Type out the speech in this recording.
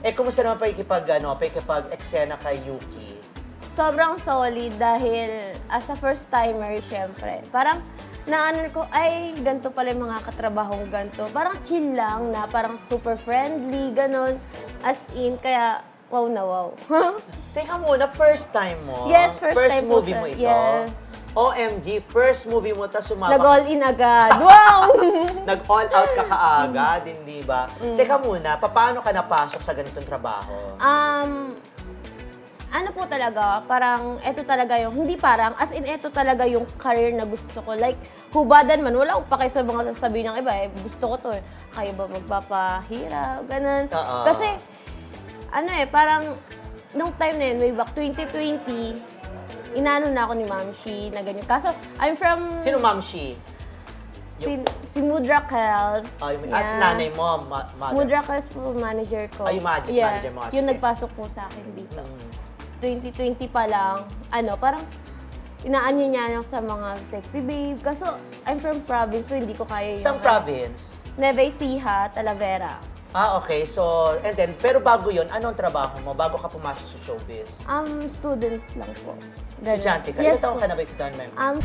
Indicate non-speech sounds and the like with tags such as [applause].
Eh, kumusta naman pakikipag, ano, pakikipag eksena kay Yuki? Sobrang solid dahil as a first timer, syempre. Parang naano ko, ay, ganito pala yung mga katrabahong ganito. Parang chill lang na parang super friendly, ganon. As in, kaya wow na wow. [laughs] Teka muna, first time mo? Yes, first time po, movie sir. mo ito? Yes. OMG, first movie mo, tapos sumama Nag-all in agad. Wow! Nag-all out ka kaagad, hindi ba? Mm. Teka muna, paano ka napasok sa ganitong trabaho? Um, ano po talaga, parang eto talaga yung, hindi parang, as in eto talaga yung career na gusto ko. Like, hubadan man, wala akong pakay sa mga sasabihin ng iba, eh, gusto ko to eh. Kayo ba magpapahirap, ganun. Oo. Kasi, ano eh, parang, nung time na yun, way back 2020, inano na ako ni Ma'am Shi na ganyan. Kaso, I'm from Sino Ma'am Shi? Si, si Mudra Kels. Ay, As Yeah. nanay mo, ma- mother. Mudra Kels po, manager ko. Ay, yung manager- yeah, manager mo, ah, Yung sige. nagpasok po sa akin dito. Mm. 2020 pa lang, ano, parang inaanyo niya lang sa mga sexy babe. Kaso, I'm from province, so hindi ko kaya yung... Isang province? Neve Ecija, Talavera. Ah, okay. So, and then, pero bago yon anong trabaho mo bago ka pumasok sa showbiz? Um, student lang po. Ganun. Estudyante ka? Yes Ilan taon po. ka na ba, if you don't mind? Um,